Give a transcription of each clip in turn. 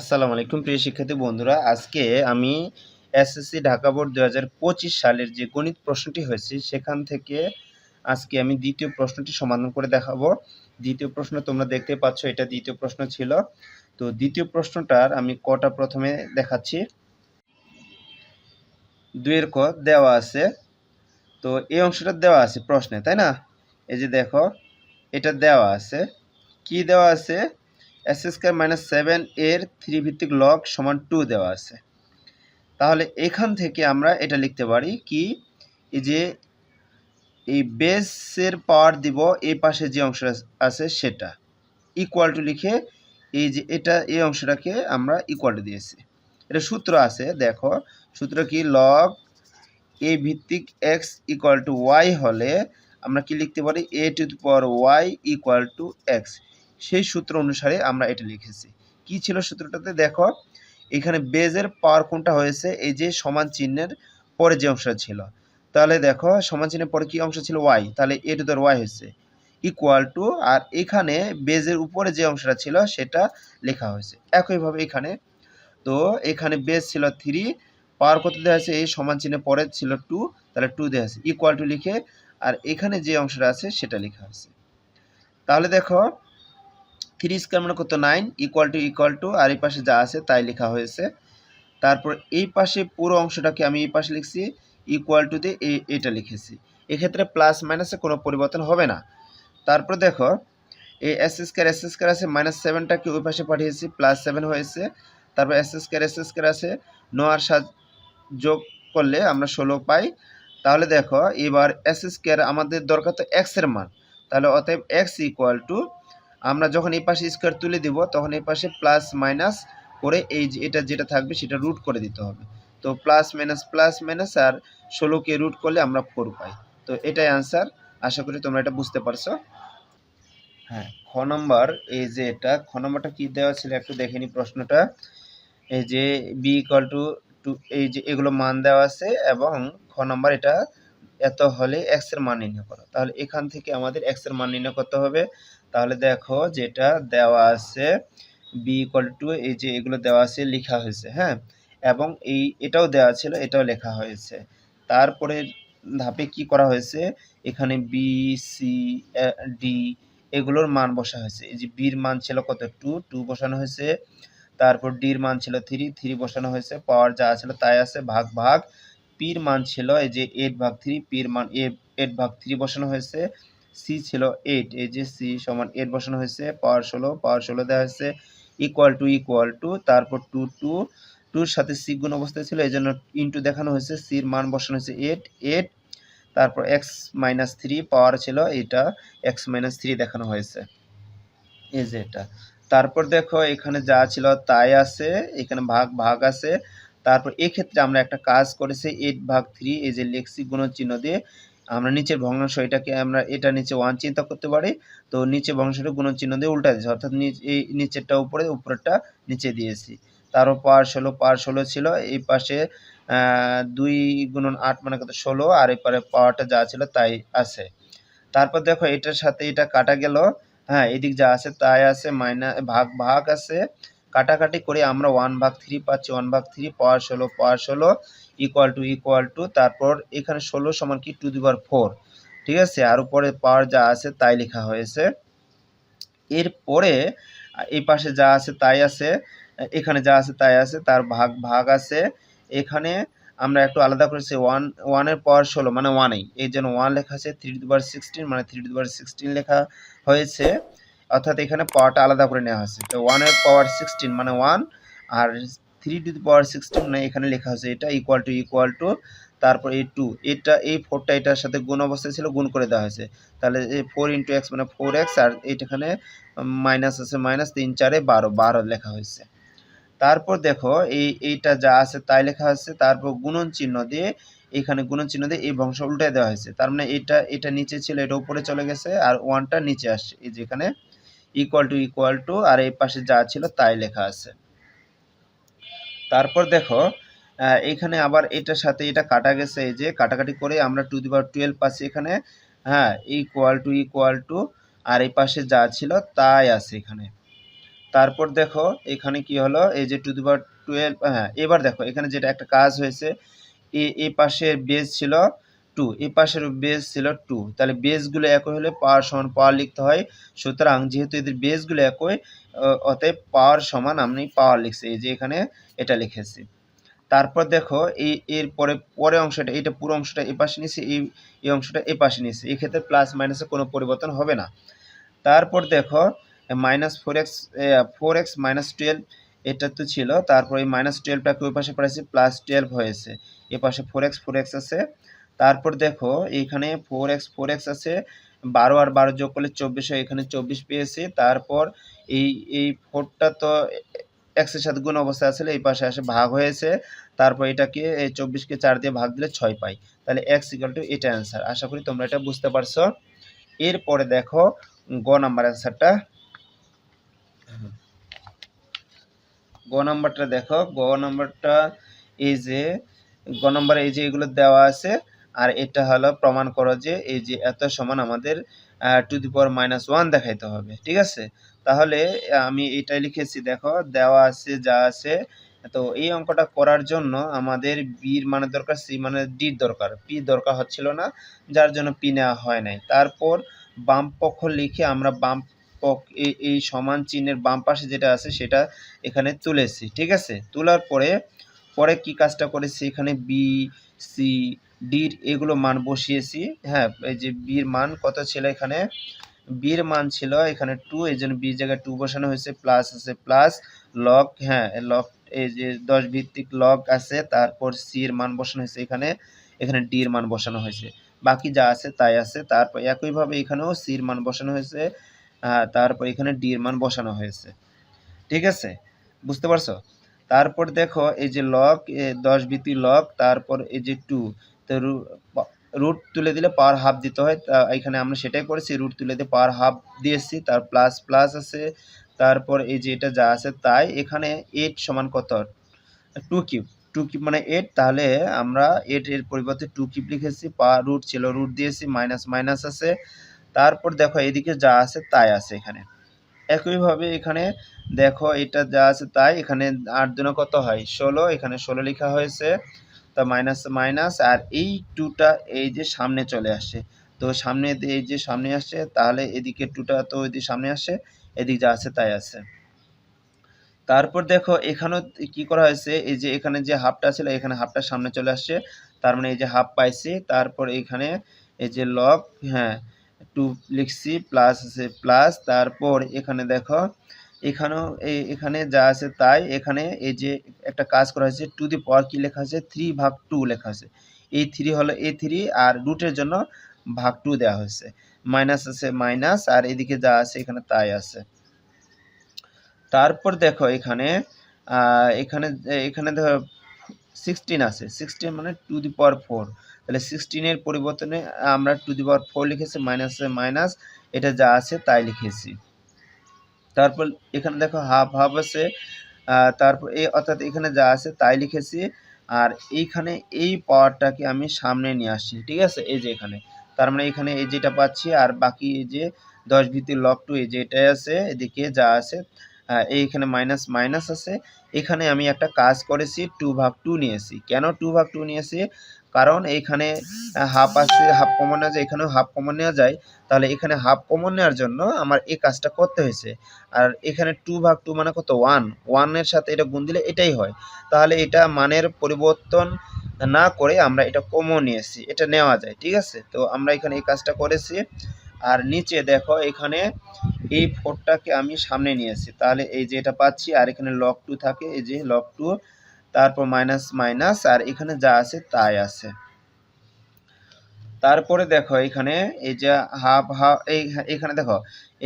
আসসালামু আলাইকুম, প্রিয় শিক্ষার্থী বন্ধুরা। আজকে আমি এসএসসি ঢাকা বোর্ড দু হাজার পঁচিশ সালের যে গণিত প্রশ্নটি হয়েছে, সেখান থেকে আজকে আমি দ্বিতীয় প্রশ্নটি সমাধান করে দেখাবো। দ্বিতীয় প্রশ্ন তোমরা দেখতে পাচ্ছ, এটা দ্বিতীয় প্রশ্ন ছিল। তো দ্বিতীয় প্রশ্নটার আমি কটা প্রথমে দেখাচ্ছি। দুইয়ের ক দেওয়া আছে। তো এই অংশটা দেওয়া আছে প্রশ্নে, তাই না? এই যে দেখো, এটা দেওয়া আছে। কি দেওয়া আছে? এস স্কোয়ার মাইনাস সেভেন এর থ্রি ভিত্তিক লগ সমান টু দেওয়া আছে। তাহলে এখান থেকে আমরা এটা লিখতে পারি কি, এই যে এই বেসের পাওয়ার দিব এই পাশে যে অংশ আছে সেটা। ইকুয়াল টু লিখে এই যে এটা, এই অংশটাকে আমরা ইকুয়াল টু দিয়েছি। এটা সূত্র আছে, দেখো। সূত্র কি? লগ এ ভিত্তিক এক্স ইকুয়াল টু ওয়াই হলে আমরা কি লিখতে পারি? A to the power y equal to x সেই সূত্র অনুসারে আমরা এটা লিখেছি। কি ছিল সূত্রটাতে? দেখো, এখানে বেজের পাওয়ার কোনটা হয়েছে? এই যে সমান চিহ্নের পরে যে অংশটা ছিল। তাহলে দেখো, সমান চিহ্নের পরে কি অংশ ছিল? ওয়াই তাহলে এ টু দর ওয়াই হয়েছে। ইকুয়াল টু আর এখানে বেজের উপরে যে অংশটা ছিল, সেটা লেখা হয়েছে। একইভাবে এখানে। তো এখানে বেজ ছিল থ্রি পাওয়ার কত দেওয়া আছে এই সমান চিহ্নের পরে ছিল টু তাহলে টু দেওয়া আছে ইকুয়াল টু লিখে, আর এখানে যে অংশটা আছে, সেটা লেখা আছে তাহলে দেখো থ্রি স্কোয়ার মানে কত? Nine equal to equal to আর এই পাশে যা আছে তাই লেখা হয়েছে। তারপর এই পাশে পুরো অংশটাকে আমি এই পাশে লিখছি ইকুয়াল টু দিয়ে এটা লিখেছি। এক্ষেত্রে প্লাস মাইনাসে কোনো পরিবর্তন হবে না। তারপর দেখো, এই এস স্কোয়ার এস স্কোয়ার আছে মাইনাস সেভেনটাকে ওই পাশে পাঠিয়েছি প্লাস সেভেন হয়েছে। তারপর এস স্কোয়ার এস স্কোয়ার আছে, ন আর সাত যোগ করলে আমরা ষোলো পাই। তাহলে দেখো, এবার এস স্কোয়ার আমাদের দরকার তো এক্সের মান। তাহলে অতএব এক্স ইকুয়াল টু আমরা যখন এই পাশে স্কোয়ার তুলে দিব তখন এই পাশে প্লাস মাইনাস করে এই যে এটা যেটা থাকবে সেটা রুট করে দিতে হবে। তো প্লাস মাইনাস প্লাস মাইনাস আর ষোলোকে রুট করলে আমরা ফোর পাই। তো এটাই আনসার আশা করি তোমরা এটা বুঝতে পারছ। হ্যাঁ। খ নম্বর এই যে এটা খ নম্বরটা কী দেওয়া ছিল একটু দেখে নি প্রশ্নটা। এই যে বি ইকাল টু টু এই যে এগুলো মান দেওয়া আছে এবং খ নম্বর এটা এত হলে এক্সের মান নির্ণয় করো। তাহলে এখান থেকে আমাদের এক্সের মান নির্ণয় করতে হবে। তাহলে দেখো যেটা দেওয়া আছে বি ইকুয়াল টু এই যে এগুলো দেওয়া আছে, লেখা হয়েছে হ্যাঁ? এবং এই এটাও দেওয়া ছিল, এটাও লেখা হয়েছে। তারপরে ধাপে কি করা হয়েছে? এখানে বি সি ডি এগুলোর মান বসা হয়েছে। এই যে বির মান ছিল কত? টু টু বসানো হয়েছে। তারপর ডির মান ছিল থ্রি থ্রি বসানো হয়েছে। পাওয়ার যা ছিল তাই আছে, ভাগ ভাগ। পির মান ছিল এই যে এইট ভাগ থ্রি পির মান এ এইট ভাগ থ্রি বসানো হয়েছে। সি ছিল এইট এই যে সি সমান এইট বসানো হয়েছে পাওয়ার ষোলো পাওয়ার ষোলো দেওয়া হয়েছে ইকুয়াল টু ইকুয়াল টু তারপর টু টু টুর সাথে সি গুণ অবস্থায় ছিল এই জন্য ইন্টু দেখানো হয়েছে সির মান বসানো হয়েছে এইট এইট তারপর এক্স মাইনাস থ্রি পাওয়ার ছিল এটা এক্স মাইনাস থ্রি দেখানো হয়েছে, এই যে এটা। তারপর দেখো এখানে যা ছিল তাই আছে, এখানে ভাগ ভাগ আছে, তারপর এক্ষেত্রে আমরা একটা কাজ করেছি এইট ভাগ থ্রি এই যে লেখছি গুণ চিহ্ন দিয়ে আমরা নিচের ভগ্নাংশ এটাকে আমরা, এটা নিচে ওয়ান চিন্তা করতে পারি। তো নিচে ভগ্নাংশটা গুণ চিহ্ন দিয়ে উল্টা দিয়েছি, অর্থাৎ এই নিচেরটা উপরে, উপরেরটা নিচে দিয়েছি। তারও পার ষোলো পার ষোলো ছিল, এই পাশে দুই গুণন আট মানে কত? ষোলো, আর এই পারে পাওয়ারটা যা ছিল তাই আছে। তারপর দেখো, এটার সাথে এটা কাটা গেল হ্যাঁ এদিক যা আছে তাই আছে, মাইনা, ভাগ ভাগ আছে। কাটাকাটি করে আমরা ওয়ান ভাগ থ্রি পাচ্ছি ওয়ান ভাগ থ্রি পাওয়ার ষোলো পাওয়ার ষোলো। ইকুয়াল টু ইকুয়াল টু তারপর এখানে ষোলো সমান কি? টু দি পাওয়ার ফোর ঠিক আছে? আর উপরে পাওয়ার যা আছে তাই লেখা হয়েছে। এরপরে এই পাশে যা আছে তাই আছে, এখানে যা আছে তাই আছে, তার ভাগ ভাগ আছে। এখানে আমরা একটু আলাদা করেছি ওয়ান ওয়ানের পাওয়ার ষোলো মানে ওয়ানেই এই। জন্য ওয়ান লেখা আছে থ্রি টু পাওয়ার সিক্সটিন মানে থ্রি টু পাওয়ার সিক্সটিন লেখা হয়েছে। অর্থাৎ এখানে পাওয়ারটা আলাদা করে নেওয়া হয়েছে। তো ওয়ানের পাওয়ার সিক্সটিন মানে ওয়ান আর থ্রি টু পাওয়ার সিক্সটিন মানে এখানে লেখা হয়েছে এটা ইকুয়াল টু ইকুয়াল টু তারপর এই টু এটা এই ফোরটা এটার সাথে গুণ অবস্থায় ছিল, গুণ করে দেওয়া হয়েছে। তাহলে এই ফোর ইন্টু এক্স মানে ফোর এক্স আর এইটাখানে মাইনাস আছে মাইনাস তিন চারে বারো বারো লেখা হয়েছে। তারপর দেখো, এই, এইটা যা আছে তাই লেখা আছে, তারপর গুণন চিহ্ন দিয়ে এখানে গুণন চিহ্ন দিয়ে এই বংশ উল্টে দেওয়া হয়েছে। তার মানে এটা এটা নিচে ছিল, এটা উপরে চলে গেছে, আর ওয়ানটা নিচে আসছে। এই যে এখানে ইকুয়াল টু ইকুয়াল টু আর এই পাশে যা ছিল তাই লেখা আছে। তারপর দেখো এখানে আবার এটার সাথে এটা কাটা গেছে, এই যে কাটাকাটি করে আমরা টু দি পাওয়ার টুয়েলভ পাচ্ছি এখানে। হ্যাঁ ইকুয়াল টু ইকুয়াল টু আর এই পাশে যা ছিল তাই আছে এখানে। তারপর দেখো, এখানে কি হলো, এই যে টু দি পাওয়ার টুয়েলভ হ্যাঁ এবার দেখো, এখানে যেটা একটা কাজ হয়েছে, এ এ পাশে বেস ছিল টু এই পাশের বেস ছিল টু তাহলে বেসগুলো একই হলে পাওয়ার সমান পাওয়ার লিখতে হয়, সুতরাং যেহেতু এদের বেসগুলো একই অতএব পাওয়ার সমান আমি পাওয়ার লিখছি, এই যে এখানে এটা লিখেছি। তারপর দেখো, এই, এর পরে পরে অংশটা এটা পুরো অংশটা এ পাশে নিয়েছি, এই এই অংশটা এ পাশে নিয়েছি এক্ষেত্রে প্লাস মাইনাসে কোনো পরিবর্তন হবে না। তারপর দেখো minus four x four x minus twelve এটা তো ছিল, তারপর এই মাইনাস টুয়েলভটাকে ওই পাশে পড়েছি প্লাস টুয়েলভ হয়েছে, এ পাশে ফোর এক্স ফোর এক্স আছে তারপর দেখো, এখানে ফোর এক্স ফোর এক্স আছে, বারো আর বারো যোগ করলে চব্বিশ হয়, এখানে চব্বিশ পেয়েছি। তারপর এই এই ফোরটা তো এক্সের সাথে গুণ অবস্থায় আসলে এই পাশে আসে, ভাগ হয়েছে। তারপর এটাকে এই চব্বিশকে চার দিয়ে ভাগ দিলে ছয় পাই। তাহলে এক্স ইকাল টু এটা অ্যান্সার আশা করি তোমরা এটা বুঝতে পারছ। এরপরে দেখো, গ নাম্বার অ্যান্সারটা গ নাম্বারটা দেখো, গ নাম্বারটা এই যে, গ নাম্বার এই যে এগুলো দেওয়া আছে আর এটা হলো প্রমাণ করো যে এই যে এত সমান আমাদের two the power minus one দেখাইতে হবে, ঠিক আছে? তাহলে আমি এটাই লিখেছি, দেখো, দেওয়া আছে, যা আছে, তো এই অঙ্কটা করার জন্য আমাদের বির মানে দরকার সি মানে ডির দরকার পি দরকার হচ্ছিল না, যার জন্য পি নেওয়া হয় নাই। তারপর, বাম পক্ষ লিখে আমরা বাম এই সমান চিহ্নের বাম পাশে যেটা আছে, সেটা এখানে তুলেছি, ঠিক আছে? তোলার পরে পরে কি কাজটা করেছি, এখানে বি সি ডির এগুলো মান বসিয়েছি। হ্যাঁ এই যে বির মান কত ছিল এখানে? বির মান ছিল এখানে টু এই জন্য বির জায়গায় টু বসানো হয়েছে প্লাস আছে প্লাস লগ হ্যাঁ লগ এই যে দশ ভিত্তিক লগ আছে, তারপর সির মান বসানো হয়েছে এখানে এখানে ডির মান বসানো হয়েছে। বাকি যা আছে তাই আছে, তারপর একইভাবে এখানেও সির মান বসানো হয়েছে তারপর এখানে ডির মান বসানো হয়েছে। ঠিক আছে? বুঝতে পারছ? তারপর দেখো, এই যে লগ দশ ভিত্তি লগ তারপর এই যে টু তো রুট তুলে দিলে পাওয়ার হাফ দিতে হয়। তা, এখানে আমরা সেটাই করেছি রুট তুলে দিয়ে পাওয়ার হাফ দিয়েছি। তার প্লাস প্লাস আছে। তারপর এই যে এটা যা আছে তাই এখানে এইট সমান কত? টু কিউব টু কিউব মানে এইট তাহলে আমরা এইট এর পরিবর্তে টু কিউব লিখেছি। পা রুট ছিল রুট দিয়েছি মাইনাস মাইনাস আছে। তারপর দেখো এদিকে যা আছে তাই আছে এখানে। একইভাবে এখানে দেখো এটা যা আছে তাই, এখানে আট দিনে কত হয়? ষোলো। এখানে ষোলো লেখা হয়েছে। তা মাইনাস মাইনাস আর এই টুটা এই যে সামনে চলে আসছে তো সামনে এই যে সামনে আসছে তাহলে এদিকে টুটা তো এদিকে সামনে আসছে এদিক যা আছে তাই আছে। তারপর দেখো এখানেও কি করা হয়েছে, এই যে এখানে যে হাফটা ছিল, এখানে হাফটা সামনে চলে আসছে তার মানে এই যে হাফ পাইছি, তারপর এখানে এই যে লগ হ্যাঁ টু লিখছি প্লাস আছে প্লাস তারপর এখানে দেখো এখানেও এখানে যা আছে তাই। এখানে এই যে একটা কাজ করা হয়েছে টু দি পাওয়ার কি লেখা আছে থ্রি ভাগ টু লেখা আছে এই থ্রি হলো এ থ্রি আর রুটের জন্য ভাগ টু দেওয়া হয়েছে। মাইনাস আছে মাইনাস আর এদিকে যা আছে এখানে তাই আছে। তারপর দেখো এখানে এখানে এখানে দেখো সিক্সটিন আছে। সিক্সটিন মানে টু দি পাওয়ার ফোর তাহলে সিক্সটিনের পরিবর্তনে আমরা টু দি পাওয়ার ফোর লিখেছি মাইনাস মাইনাস এটা যা আছে তাই লিখেছি। তারপর এখানে দেখো হাফ হাফ আছে তারপর এই অর্থাৎ এখানে যা আছে তাই লিখেছি, আর এইখানে এই পাওয়ারটাকে আমি সামনে নিয়ে আসছি, ঠিক আছে? এই যে এখানে। তার মানে এখানে এই যেটা পাচ্ছি, আর বাকি এই যে দশ ভিত্তির লক টু এই যে এটাই আছে, এদিকে যা আছে এইখানে মাইনাস মাইনাস আছে। এখানে আমি একটা কাজ করেছি টু ভাগ টু নিয়েছি। কেন টু ভাগ টু নিয়েছি? কারণ এইখানে হাফ আছে হাফ কমন নেওয়া যায় এখানেও হাফ কমন নেওয়া যায়। তাহলে এখানে হাফ কমন নেওয়ার জন্য আমার এই কাজটা করতে হয়েছে। আর এখানে টু ভাগ টু মানে কত? ওয়ান ওয়ানের সাথে এটা গুণ দিলে এটাই হয়। তাহলে এটা মানের পরিবর্তন না করে আমরা এটা কমন নিয়েছি এটা নেওয়া যায়, ঠিক আছে? তো আমরা এখানে এই কাজটা করেছি। আর নিচে দেখো, এখানে এই ফোরটাকে আমি সামনে নিয়েছি তাহলে এই যে এটা পাচ্ছি, আর এখানে লক টু থাকে। এই যে লক টু তারপর মাইনাস মাইনাস আর এখানে যা আছে তাই আছে। তারপরে দেখো এখানে এই যে হাফ হাফ এই এখানে দেখো,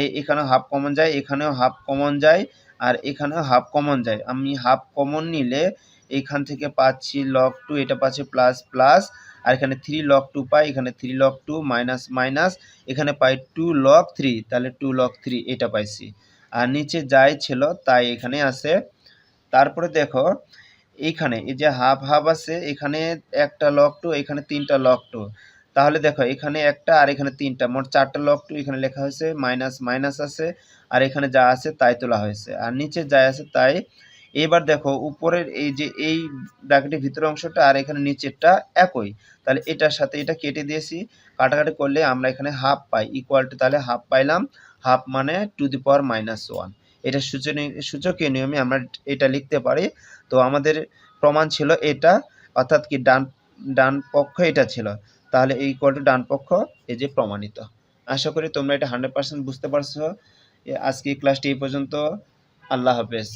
এই এখানেও হাফ কমন যায়, এখানেও হাফ কমন যায়, আর এখানেও হাফ কমন যায়। আমি হাফ কমন নিলে এখান থেকে পাচ্ছি লক টু এটা পাচ্ছি প্লাস প্লাস আর এখানে থ্রি লক টু পাই, এখানে three log two minus minus এখানে পাই টু লক থ্রি তাহলে টু লক থ্রি এটা পাইছি। আর নিচে যাই ছিল, তাই এখানে আছে। তারপরে দেখো এইখানে, এই যে হাফ হাফ আছে, এখানে একটা লক টু এখানে তিনটা লক টু তাহলে দেখো, এখানে একটা আর এখানে তিনটা। মোট চারটা লক টু এখানে লেখা হয়েছে মাইনাস মাইনাস আছে, আর এখানে যা আছে তাই তোলা হয়েছে। আর নিচে যা আছে তাই। এবার দেখো, উপরের এই যে এই ব্র্যাকেটের ভিতরের অংশটা আর এখানে নিচেরটা একই। তাহলে এটার সাথে এটা কেটে দিয়েছি। কাটাকাটি করলে আমরা এখানে হাফ পাই ইকুয়াল টু তাহলে হাফ পাইলাম। হাফ মানে two the power minus one এটা সূচকীয় নিয়মে আমরা এটা লিখতে পারি। তো আমাদের প্রমাণ ছিল এটা, অর্থাৎ কি ডান ডান পক্ষ এটা ছিল। তাহলে এই ইকুয়াল টু ডান পক্ষ, এই যে প্রমাণিত। আশা করি তোমরা এটা হান্ড্রেড পার্সেন্ট বুঝতে পারছ। আজকে ক্লাসটি এই পর্যন্ত। আল্লাহ হাফেজ।